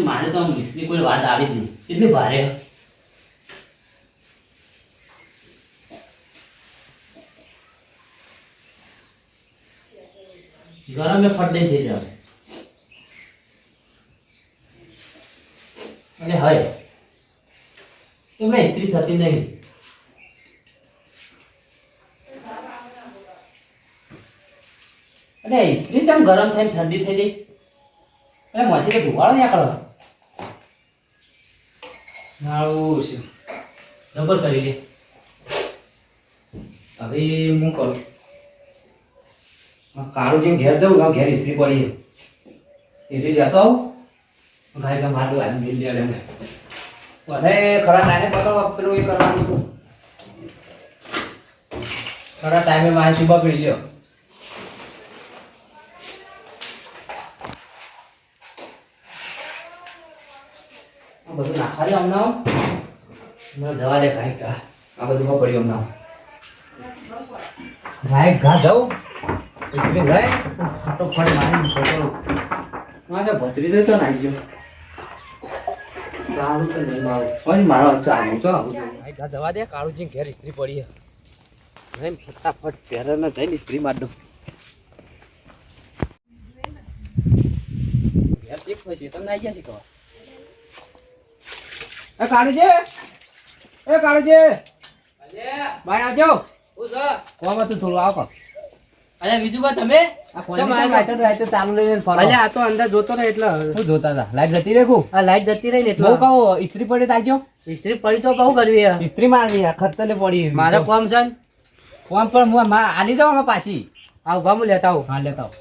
મારે તો આમ કોઈ વાત આવી જ નહીં કેટલી ભારે ગરમ એ ફટ દઈ થઈ જાવ અને હવે એમાં ઇસ્ત્રી થતી નહીં. અને ઇસ્ત્રી ચમ ગરમ થઈને ઠંડી થઈ ગઈ એટલે મસી તો ધુવાળો કરો આવું છે. જબર કરી લે. હવે હું કરું? કાળું જેમ ઘેર જવું ઘેર ઇસ્ત્રી પડી. એટલે જતો આવું. ગાય ગા માટલું આવી મિલ લે મને ખરા ટાઈમે બતાવો પેલું એ કરવાનું. ખરા ટાઈમે માહિતી બગડી આ બધું નાખવા દે હમણાં મને જવા દે કાંઈ કા આ બધું પડ્યું હમણાં ગાય ઘા જાઉં એટલે ગાય ફટોફટ મારી ભત્રીજો તો નાખી ગયો સારું તો નહીં મારું. કોઈ મારો ચાલુ છો ગાય ઘા જવા દે કાળુજી ઘેર ઇસ્ત્રી પડી જઈને ફટાફટ પહેરને જઈને ઇસ્ત્રી માર દઉં. ઘેર શીખ પછી તમને આવી ગયા શીખવા? એ કાળુજી એ કાળુજી. બહાર આવજો. કોમ હતું થોડું આવો અરે બીજું બા તમે? ચાલુ લઈને આ તો અંદર જોતો ને એટલે. શું જોતા હતા. લાઈટ જતી રે કુ આ લાઈટ જતી રહી ને એટલે. કહું ઇસ્ત્રી પડી તાજો ઇસ્ત્રી પડી તો બહુ કરવી ઇસ્ત્રી મારવી ખર્ચો ને પડી. મારે કોમ છે ને. ફોન હું આલી જાવ અમે પાછી. આ ઊભા હું લેતા આવું. હા લેતા આવો.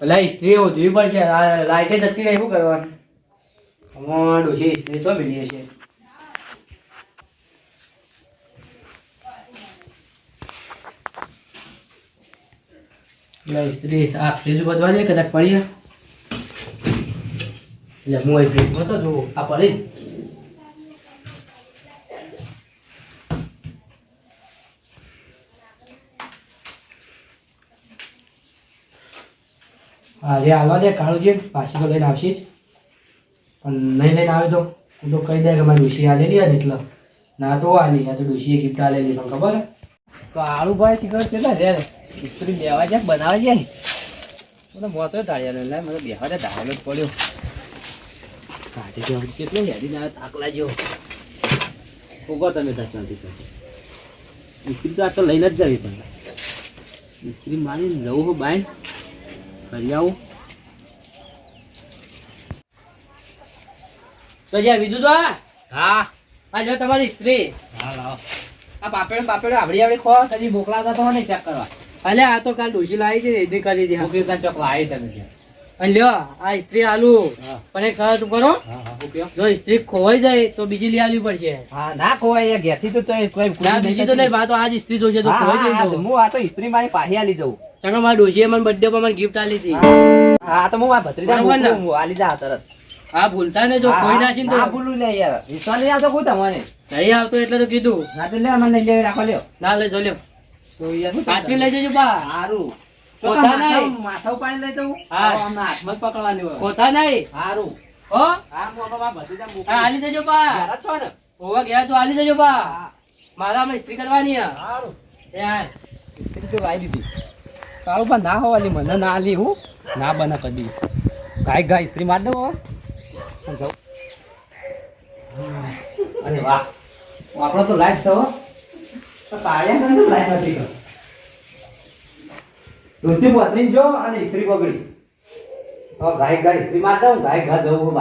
એટલે ઇસ્ત્રી જોવી પડશે. લાઈટે જતી રહી શું કરવાનું? અમાર ડોશી ઇસ્ત્રી તો મિલી છે એટલે ઇસ્ત્રી આ ફ્રીજ બધવા જાય કદાચ પડી. એટલે હું એ ફ્રીજમાં તો જોઉં આ પડી આજે આવવા દે કાળુજી પાછી તો લઈને આવશી જ. પણ નહીં લઈને આવે તો હું તો કહી દે કે મારી ડોશી આલેલી હતી એટલે ના તો આલી આ તો ડોશીએ ગિફ્ટ આલેલી પણ ખબર તો આળુભાઈ શીખર છે? ને રે ઇસ્ત્રી લેવા જાય બનાવવા જાય મને મોતો ઢાળ્યા લે મને બેહવા ડાયલો જ પડ્યો કાઢી દે હવે કેટલો હેડી ના થાક જેવો ઊભો તમે ચાલતી ચાલતી ઇસ્ત્રી તો આ તો લઈને જ જવી પણ ઇસ્ત્રી મારી જવું હો બાય કરી આવું તો જ્યાં બીજું તો હા આ જો તમારી સ્ત્રી હા લાવો આ પાપડ પાપેડ આવડી આવડી ખો તજી મોકલાતા તો નહીં ચેક કરવા અલે આ તો કાલ ડોશી લાવી છે એની કરી દે ઓકે ત્યાં ચોકલા લાવી તમે અને લ્યો આ ઇસ્ત્રી આલુ. પણ એક શરત કરો. જો ઇસ્ત્રી ખોવાઈ જાય તો બીજી લઈ આલવી પડશે. હા ના ખોવાય ઘેરથી તો કોઈ બીજી તો નહીં બા આજ ઇસ્ત્રી જોશે તો ખોવાઈ જાય હું આ તો ઇસ્ત્રી મારી પાહી આલી જવું ચાલો મારા ડોશીએ મને બર્થડે પર મને ગિફ્ટ આલી હતી. હા તો હું મારા ભત્રીજા હું આલી જા તરત. હા ભૂલતા ને જો કોઈ નાખી તો. ભૂલું લે યાર. વિશ્વાસ નહીં આવતો કોઈ તમને? નહીં આવતો એટલે તો કીધું. ના તો લે મને લઈ રાખો લ્યો. ના લઈ જો લ્યો. કરતા? લઈ જજો બા. હારું. કોથા નહીં. માથા- માથા ઉપાડી લઈ જવું હા. હાથમાં પકડવાની હોય. કોથા નહીં. હારું. હો? હા હું હવે મારા ભત્રીજા મોકલું. હા આલી જજો બા. છો ને? ઓવા ગયા તો આલી જજો બા. મારા માં ઇસ્ત્રી કરવાની હે. હારું. યાર ઇસ્ત્રી તો લાવી દીધી. કાળું પણ ના હોવાલી મને ના આલી હું. ના બને કદી. ગાય ગાય ઇસ્ત્રી માર દો હવે. અને વાહ. આપણો તો લાઈફ છે લાઈટ નથી જો અને ઇસ્ત્રી પકડી હવે ગાય ગાય ઇસ્ત્રી મારતા હું, ગાય ઘા જવું હું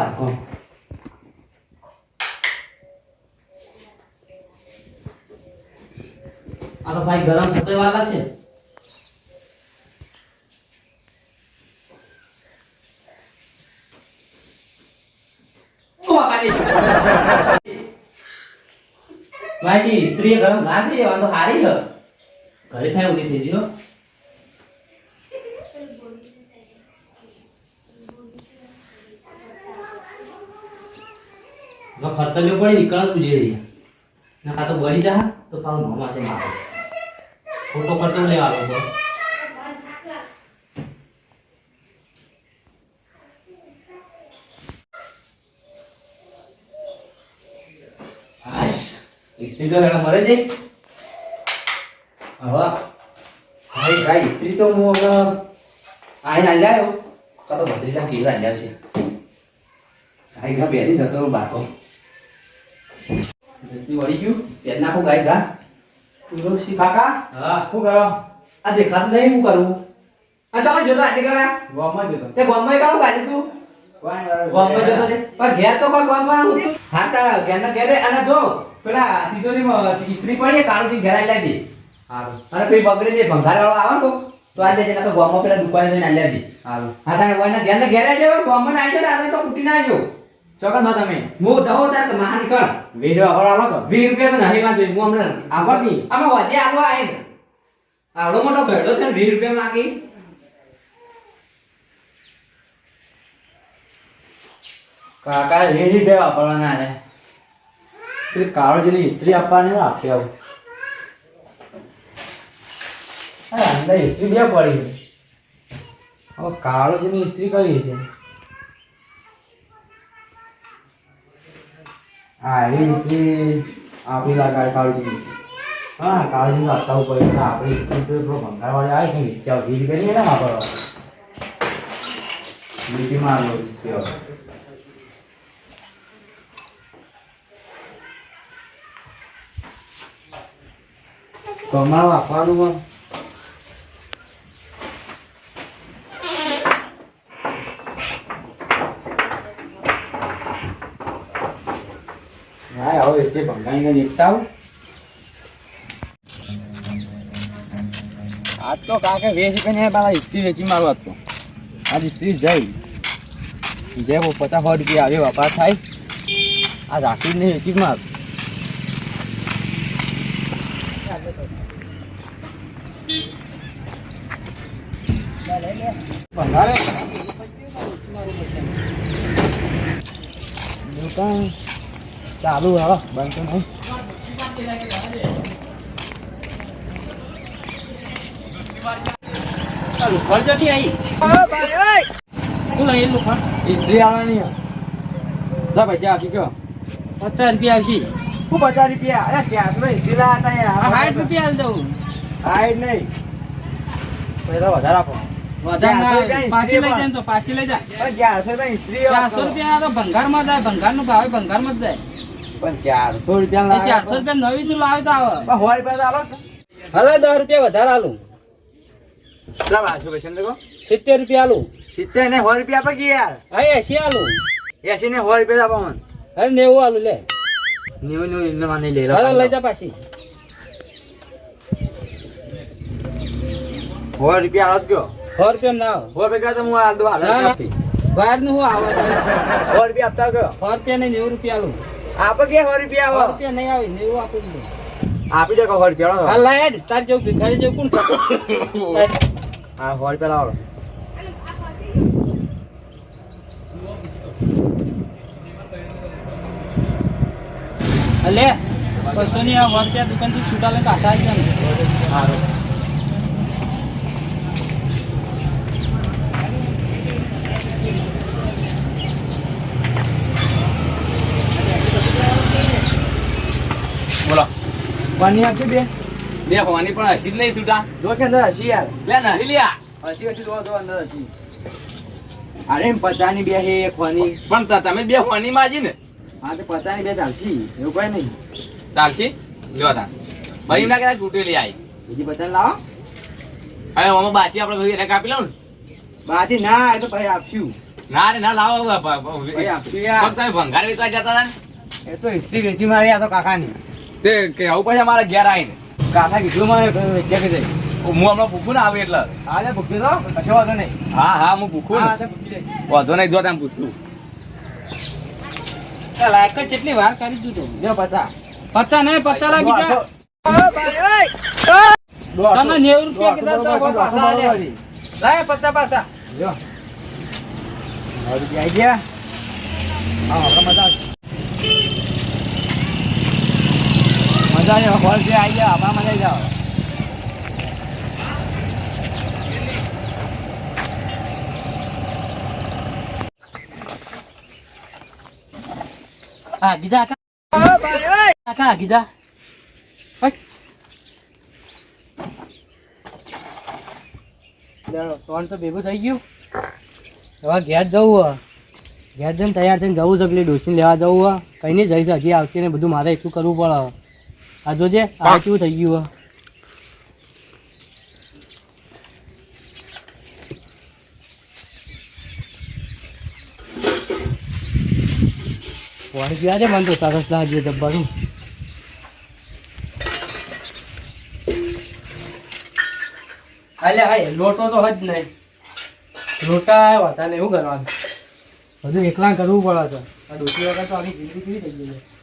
આ તો ભાઈ ગરમ થતો વાર લાગશે માસી સ્ત્રી ગરમ ના થઈ તો હારી હ ઘરે થાય ઉધી થઈ ગયો માં ખર્ચો લેવો પડે, નીકળ તું રહી ના કાં તો બળી જા તો પાછું મોમાં છે મારો ખોટો ખર્ચો લેવાનો તો તો હેડા મરે છે? હવા ભાઈ ભાઈ ઇસ્ત્રી તો હું હવે આઈને આલ્યા કા તો ભત્રીજા કેવા આલ્યા છે. ગાય ઘા પહેરી જતો બાકો વળી ગયું. પહેરી નાખું ગાય ઘા. તુલસી કાકા? હા. શું કરો? આ દેખાતું નહીં હું કરું. આ તમે જોતો આજે કર્યા ગોમાં જતો. તે ગોમાં કાઢું ગાડી તું ઘેર તો કોઈ ગોમમાં હું હા તારા ઘેરના ઘેરે અને જો પેલા તિજોરીમાં ઇસ્ત્રી પડી કાળું થી આલ્યા છે અને પછી બગડી જાય ભંગાર વાળો આવે તો તો આજે તો ગોમમાં પેલા દુકાને જઈને છે સારું હા તારે વયના ઘેર ને ઘેર આવજો ગોમમાં ના ને તો ફૂટી ના આવજો ચોકન થો તમે. હું જાઉં ત્યારે મહા નીકળ. વીડિયો આગળ આલો વીસ રૂપિયા તો નહીં વાંચો હું હમણાં આગળ નહીં અમે વજે આલો આવીને ને આવડો મોટો ભેડો છે ને વીસ રૂપિયા માંગી. કાકા રેડી બે વાપરવાના રે પેલી કાળજીની ઇસ્ત્રી આપવાની આપી આવું. અંદર ઇસ્ત્રી બે પડી છે. હવે કાળજીની ઇસ્ત્રી કઈ છે? હા, એ ઇસ્ત્રી આપી લાગે કાળજીની હા કાળજી આપતા ઉપર એટલે આપણી ઇસ્ત્રી તો પેલો ભંગારવાળી આવે છે ને ત્યાં ભીડ કરીએ ને વાપરવા બીજી મારલો કમાવા આપવાનું હા, હવે તે ભંગાઈને નીકળતા આજ તો કાકે વેચી કરીને પેલા ઇસ્ત્રી વેચી મારવા તો. આજ ઇસ્ત્રી જઈ. જે પચાસ સો રૂપિયા આવ્યો વપાસ થાય. આ રાખી ને વેચી જ માર. દુકાન ચાલુ હવે બંધ તો નહીં શું પૈસા આપી કયો પચાસ રૂપિયા આવશે. હું પચાસ રૂપિયા અરે ચારસો ઇસ્ત્રી લાયા હતા સાઠ રૂપિયા દઉં. સાઠ નહીં. પૈસા વધારે આપો. પાછી લઈ જાય તો પાછી લઈ ચારસો રૂપિયા તો ભંગારમાં જાય ભંગારનો ભાવ ભંગારમાં જ જાય. પણ ચારસો રૂપિયા ચારસો રૂપિયા નવી તું લાવે તો આવે. સો રૂપિયા આલો હવે દસ રૂપિયા વધારે આલું. સિત્તેર રૂપિયા આલું. સિત્તેર ને સો રૂપિયા આપે યાર? હા એસી આલું. એસી ને સો રૂપિયા આપો મને. હવે નેવું આલું લે. નેવું નેવું માની લે લઈ લઈ જા પાછી. સો રૂપિયા આલો જ કયો. સો રૂપિયા ના સો રૂપિયા તો હું આ દો હાલ ના, ના. બહારનું હું આવે સો રૂપિયા આપતા કયો સો રૂપિયા નહીં નેવું રૂપિયા આલું આપે કે સો રૂપિયા સો રૂપિયા નહીં આવે નેવું આપી દીધું. આપી દે સો રૂપિયા હા હેડ તાર જેવું ભિખારી જેવું કોણ હા સો રૂપિયા લાવો. લે બસો ની આ વર્ગ દુકાનથી છૂટા લઈને પાછા આવી જાય પાણી આપી બે? બે હોવાની પણ હસી જ નહીં છૂટા જો કે અંદર હસી યાર. બે હસી લ્યા. હસી હસી જો જો અંદર હસી. અરે પચાની બે હે એક વાની પણ તમે બે વાની માજી ને. હા તો પચાની બે ચાલશી. એવું કઈ નહીં. ચાલશી? જો તા. ભાઈ ના કદાચ તૂટેલી આવી બીજી પચાસ લાવો. હવે ઓમાં બાચી આપણે ભાઈ એને કાપી લઉં ને. બાજી ના એ તો ભાઈ આપશું. ના રે ના લાવો. આપશું યાર. ફક્ત ભંગાર વેચવા જતા હતા ને. એ તો હિસ્ટ્રી વેચી મારી આ તો કાકાની. તે કે આવું પછી મારા ઘેર આવીને. કાકા કીધું મને કે જાય હું હમણાં ભૂખું ને આવે એટલે. હા લે ભૂખી દો કશો વાંધો નહીં. હા હા હું ભૂખું તો વાંધો નહીં જો તમે પૂછું. લાયક જ કેટલી વાર કરી દીધું જો પચા પત્તા નહીં પત્તા લાગી જા તમે નેવું રૂપિયા કીધા તો પાછા લાય પાછા. ગયા. હા મજા આવશે મજા હોલ છે આવી જાવ આપણા મને જાઓ. સોન તો ભેગું થઈ ગયું. હવે ઘેર જવું ઘેર જઈને તૈયાર થઈને જવું છે, પેલી ડોસી લેવા જવું કઈ નહીં, જઈશ, હજી આવતી ને બધું, મારે એટલું કરવું પડે આ જોજે આ શું થઈ ગયું પાણી પીવા છે મને તો સરસ લાગ્યું જબ્બાનું હાલે હાય લોટો તો હજ નહીં. લોટા હતા ને એવું કરવાનું. બધું એકલા કરવું પડે છે આ ડોસી વગર તો આખી જિંદગી કેવી થઈ ગઈ છે?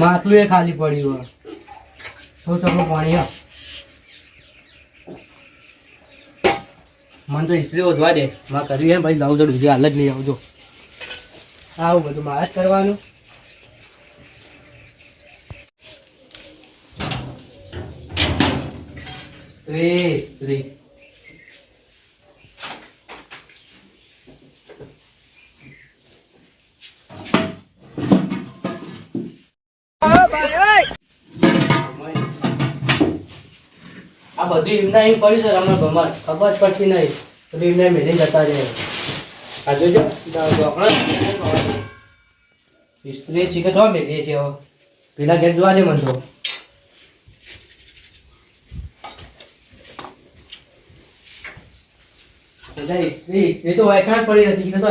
માટલું એ ખાલી પડ્યું હોય તો ચકલું પાણી મને તો ઇસ્ત્રી ઓધવા દે. માં કરવી હે ભાઈ લાવજો બીજી હાલ જ નહીં આવજો આવું બધું મારે જ કરવાનું. ત્રી સ્ત્રી બધું એમના એમ પડ્યું છે રમણ ભમણ ખબર પડતી નહીં. બધું એમને મેલી જતા રહે. આ જોજો. ઇસ્ત્રી ચીકે જોવા મેળીએ છીએ પેલા ગેટ જોવા દે મને તો. સ્ત્રી તો વાયખાણ પડી નથી. ચીકે તો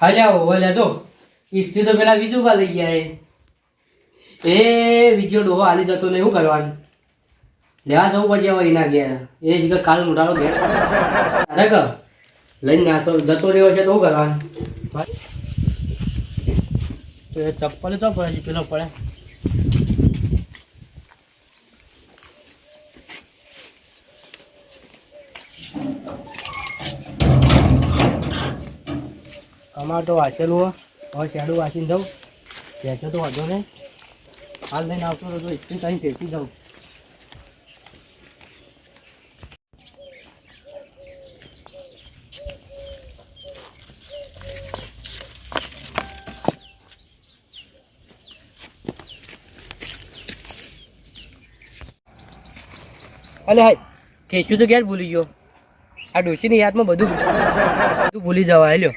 હાલ્યા હો હાલ્યા તો ઇસ્ત્રી તો પેલા બીજું લઈ ગયા એ. એ વીડિયો ડોહો હાલી જતો ને શું કરવાનું? લેવા જવું પડશે હવે એના ઘેર. એ જ કાલ મોટાનો ઘેર. અરે કે, લઈને ના તો જતો રહ્યો છે, તો શું કરવાનું? તો એ ચપ્પલ તો પડે છે, પેલો પડે. અમારે તો વાંચેલું હોય ચાડું વાંચીને જવું બેઠો તો વાંધો નહીં. હાલ લઈને આવતો હતો એટલી ટાઈમ ફેંકી જાઉં. અલે હાય, ખેંચ્યું તો ક્યારે ભૂલી ગયો? આ ડોશીની યાદમાં બધું બધું ભૂલી જવાય, લ્યો.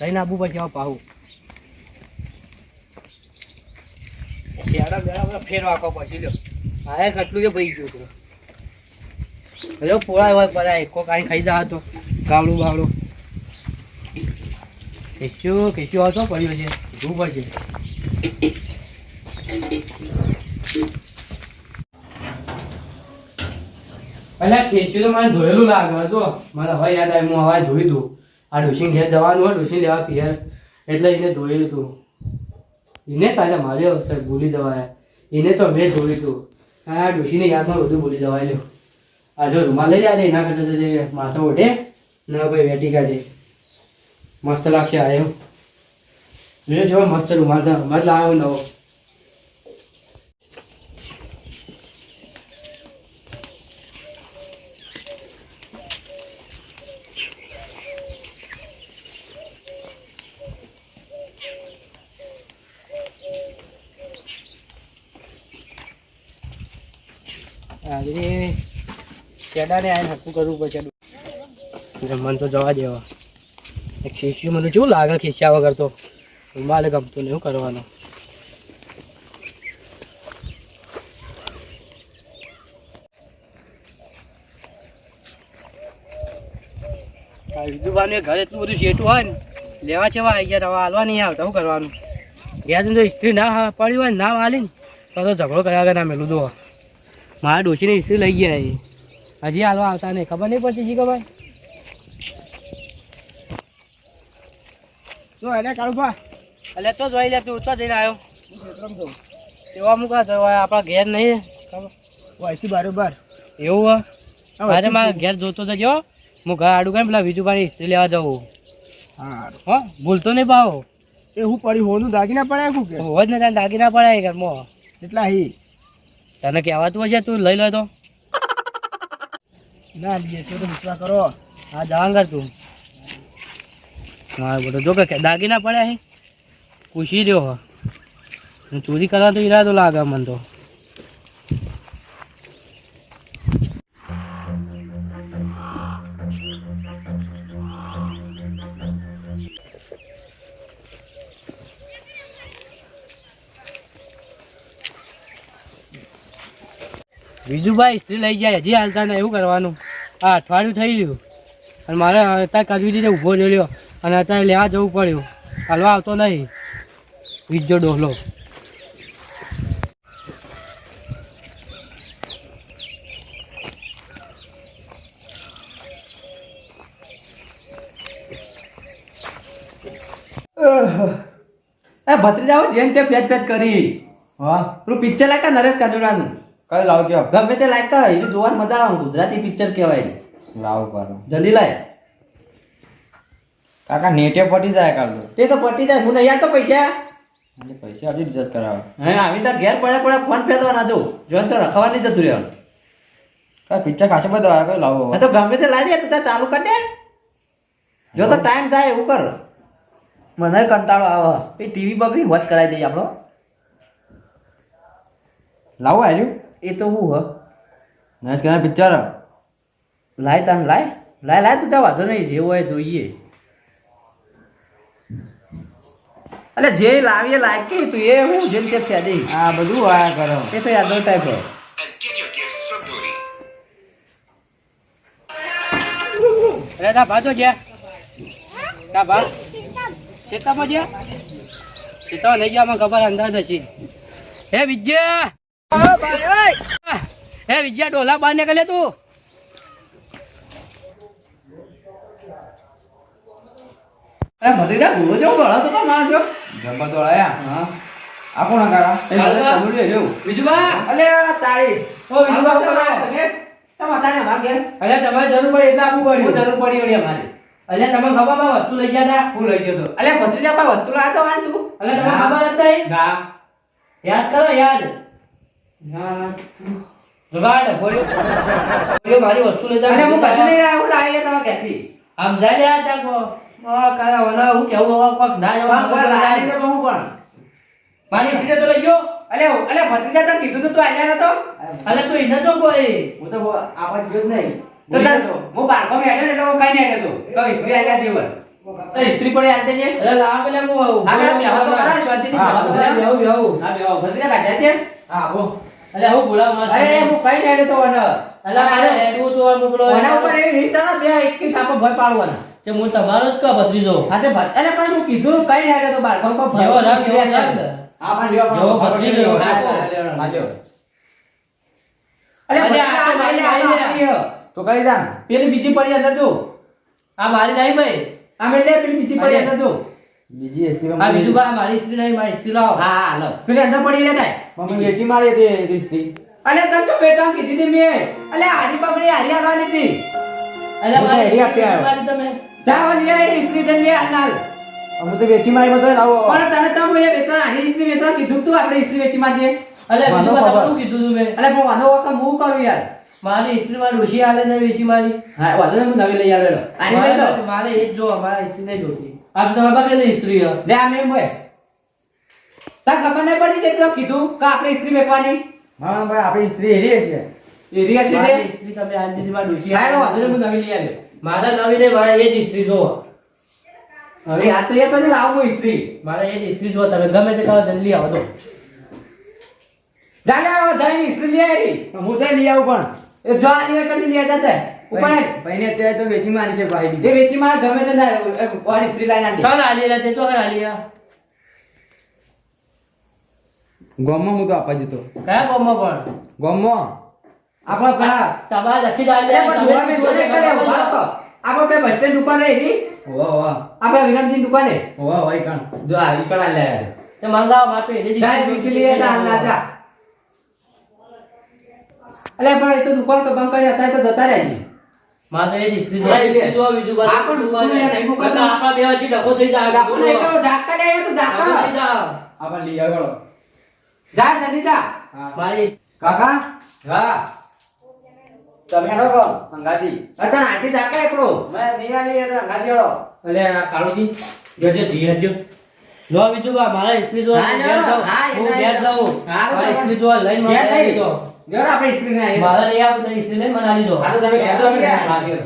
લઈને આવવું પછી હવે પાહું. ફેર વાંકો પછી લ્યો. આયા કેટલું છે ભાઈ ગયું હતું. હજો પોળા હોય એકો કાંઈ ખાઈ જા તો. ગાવડું બાવડું કેસ્યું કેસ્યું હતો પડ્યો છે જોવું પડશે અલ્યા કેસ્યું તો મને ધોયેલું લાગે જો મને હવે યાદ આવે હું હવે ધોઈ દઉં. આ ડોસી ઘેર જવાનું હોય ડોસી લેવા પિયર. એટલે એને ધોયું હતું. એને કાલે માર્યો અવસર ભૂલી જવાય. એને તો મેં જોયું હતું આ ડોશીને યાદમાં બધું ભૂલી જવાય લ્યો. આ જો રૂમાલ લઈ જાય એના કરતા તો જે માથો ઓઢે. ના ભાઈ, વેટી કાઢે. મસ્ત લાગશે આ એમ. જોયો જો મસ્ત રૂમાલ છે. રૂમાલ લાવ્યો નવો. આજે ચેડાને આવીને હરખું કરવું પડશે મને તો જવા દેવા. એક મને કેવું લાગે, ખીસ્યા વગર તો. રૂમાલે ગમતું ને એવું કરવાનું? આ વિધુભાઈને ઘરે એટલું બધું શેટું હોય ને, લેવા છેવા આવી ગયા, હવે હાલવા નહીં આવતા શું કરવાનું? ગયા જો ઇસ્ત્રી ના પડ્યું હોય ને હાલી તો તો ઝઘડો કર્યા વગર ના મેલું દો મારા ડોશીને ઇસ્ત્રી લઈ ગયા એ. હજી હાલવા આવતા નહીં. ખબર નહીં પડતી જી ભાઈ શું એને કાળુભા એટલે તો જોઈ લે તું તો જઈને આવ્યો. તેવા મુકા થયો આપણા ઘેર નહીં. ખબર? વાયથી બારોબાર એવું હોય અરે મારા ઘેર જોતો જજો હું ઘર આડું કરીને પેલા બીજું પાણી ઇસ્ત્રી લેવા જવું. હા. હો ભૂલતો નહીં પાવો એ હું પડી હોનું દાગીના પડાય કે? હોજ ને દાગીના પડાય ઘરમાં. એટલા હી? તને કહેવાતું હશે? તું લઈ લો તો. ના લીએ તો વિશ્વાસ કરો? હા જવા કર તું. મારે બધો જો કે દાગીના પડ્યા હે. પૂછી રહ્યો ચોરી કરવા તો ઈરાદો લાગે મને તો. બીજું ભાઈ સ્ત્રી લઈ જાય, હજી હાલતા ને એવું કરવાનું? આ અઠવાડિયું થઈ ગયું. અને મારે અત્યારે કરવી રીતે ઊભો રહ્યો અને અત્યારે લેવા જવું પડ્યું. હાલવા આવતો નહીં. બીજો ડોહલો. ભત્રીજાઓ જેમ તે પેચ પેચ કરી. હા પેલું પિક્ચર લાયકા નરેશ કાજોડાનું કઈ લાવ કે ગમે તે લાયકા એ જોવાની મજા આવે ગુજરાતી પિક્ચર કહેવાય ઈ. લાવ કરો. જલ્દી લાય. કાકા નેટે પટી જાય કાલ તે તો પટી જાય હું નહીં તો પૈસા. એટલે પૈસા આપી રિચાર્જ કરાવે. હે આવી તો ઘેર પડ્યા પડ્યા ફોન ફેરવાના જો. જોન તો રખવા નહીં જતું રહેવાનું કા પિક્ચર ખાસે બધા આવે કઈ લાવો? તો ગમે તે લાવી તો ચાલુ કર દે. જો તો ટાઈમ થાય એવું કર. મને કંટાળો આવે. એ ટીવી બગડી વોચ કરાવી દઈએ આપણો. લાવો આવ્યું એ તો હું હ. નાશ કે પિક્ચર? લાય તાન લાય. લાય લાય તું ત્યાં વાંધો નહીં જેવું હોય જોઈએ. અલે જે લાવીએ લાગે તું? એ હું જેમ તે ફેદી આ બધું આ કરો. એ તો યાદવ ટાઈપ હોય અરે તા ભાજો ગયા. તા ભા. ખેતરમાં ગયા ખેતરમાં લઈ ગયા ખબર અંદાજ હશે. હે વિજ્યા! હે વિજયા ડોલા બહાર નીકળે તું. અરે મધી છો જબ્બર હા. આ કોણ એ રહ્યો અલે તાળી ઓ, કરો. તમે. ઘેર? તમારે જરૂર પડે એટલે આપવું હું પડ્યું જરૂર પડી વળી અમારે. અલ્યા તમે ખબરમાં વસ્તુ લઈ ગયા હતા હું લઈ ગયો તો. અલે ભત્રીજા કોઈ વસ્તુ લાવ્યો તો વાન તું અલ્યા તમને ખબર ના. યાદ કરો યાદ. મારી વસ્તુ લઈ જા. અલે હું કશું નહીં લાવ્યો હું લાવી તમારા ઘેરથી. આમ જાય યાર ચાકો આ કારા વના હું કેવું હવે કોક ના જવા હું પણ મારી સ્ત્રીને તો લઈ ગયો. અલે અલે ભત્રીજા તને કીધું તો તું આલ્યા નતો? અલે તું એને જો કોઈ. હું તો આવા ગયો જ નહીં. તો તાર હું બાળકો મેં હેડે ને એટલે હું કઈ નહીં હેડે તો. ઇસ્ત્રી આલ્યા જીવન તો ઇસ્ત્રી પડી આલતે છે અરે લાવ પેલા હું આવું. હા મેડમ તો ખરા શાંતિથી હા, બેહો તો અરે ખરા. બેહું બેહું. હા બેહો. ભત્રીજા કાઢ્યા છે? હા બો અલે હું બોલાવ અરે હું કઈ નહીં તો વન અલ્યા મારે હેડવું તો મોકલો. ઓના ઉપર એવી રીત બે એક કી થાપો ભય પાડવાના. તે હું તમારો જ કા ભત્રીજો. હા તે ભત અરે પણ હું કીધું કઈ નહીં હેડે તો બાળકો કો ભય જેવો રાગ એવો રાગ. આ પણ લ્યો એવો હા, રાગ. માજો અલ્યા તો હે. કરી દા પેલી બીજી પડી અંદર જો. આ મારી નહીં ભાઈ. આ મેં પેલી બીજી પડી અંદર જો. બીજી એસટી આ બીજું બા મારી સ્ત્રી નહીં મારી સ્ત્રી લાવ હા હા લો. પેલી અંદર પડી લે થાય મમ્મી વેચી મારી હતી રિશ્તી અલે તમ છો વેચાણ કીધી હતી મે. અલે હારી પકડી હારી આવવાની હતી. અલે તો મારી હેડી આપી આવ્યો. મારી તમે. જાવ ને આ ઇસ્ત્રી જન લે હાલ અમે તો વેચી મારી માં તો લાવો પણ તને ચમ એ વેચાણ હારી ઇસ્ત્રી વેચાણ કીધું તું આપણે ઇસ્ત્રી વેચી મારજે અલે બીજું વાંધો બા ખબર. શું કીધું તું મેં? અલે પણ વાંધો વાસા હું કરું યાર. મારી ઇસ્ત્રી મારી ડોશી આલે ને વેચી મારી. હા વાંધો નહીં હું નવી લઈ આવેલો. આની મારે જાઓ મારે એક જો અમારા ઇસ્ત્રી ને જોતી. આ તો તમે બગડેલી ઇસ્ત્રી હે. લે આ મેમ હોય. તા ખબર ન પડી કે તો કીધું કે આપણે ઇસ્ત્રી મેકવાની હા ભાઈ આપણી ઇસ્ત્રી હેરી છે એ રિયા છે મારી ઇસ્ત્રી તમે આજ દિવસમાં હા હાલે. વાંધો નહીં હું નવી લઈ આલે મારે નવી નહીં ભાઈ એ જ ઇસ્ત્રી જો હવે આ તો એ તો જ લાવું ઇસ્ત્રી મારે એ જ ઇસ્ત્રી જો તમે ગમે તે કરો જલ્દી આવો તો ચાલે આવો જઈને ઇસ્ત્રી લઈ આવી. હું જઈ લઈ આવું પણ. એ જો આ વે કરી લઈ જતા ઉપર ભાઈને અત્યારે તો વેચી મારી છે ભાઈ જે વેચી મારે ગમે તે ના ઓર ઇસ્ત્રી લાઈન આંટી. ચાલ આલી તે તો આલી રે. હું તો આપવા જતો. કયા ગામમાં પણ? ગોમમાં. આપણો પેલા તમારે લખી જ આલી. પણ જોવા મેં જોજે કરે ઊભા આપણે બે બસ સ્ટેન્ડ દુકાન રહી આપણે વિરમજી દુકાને. હોવા હોય કણ. જો આ ઈકડા લે યાર તે મંગાવો જાય એ ના ના જા અલ્યા પણ એ તો દુકાન બંધ કરી હતા એ તો જતા રહ્યા છે મારે તો એ જ ઇસ્ત્રી જો બીજું બાજુ આ પણ દુકાને જાય. નહીં. નકર આપણા બે વચ્ચે ડખો થઈ જાય ડખો નહીં કરો જાગતા લે તો ડખો થઈ જા. જાય. આપણે લઈ આવ્યો. જા જલ્દી જા મારે કાકા. હા. તમે હેડો કો અંગાજી. અતા નાચી જાકે એકલો. મેં આલી એટલે અંગાજી હેડો. એટલે આ કાળુજી. ગજે જી હટજો જો બીજું બા મારા ઇસ્ત્રી જોવા હા, હું ઘેર જાઉં. હા, એના- જાઉં. હા, જોવા લઈને મને ઘેર આવી જો આપણે ઇસ્ત્રી ને મારે લઈ આપો તો ઇસ્ત્રી લઈને મને દો હા તો તમે કહેતો ઘેર.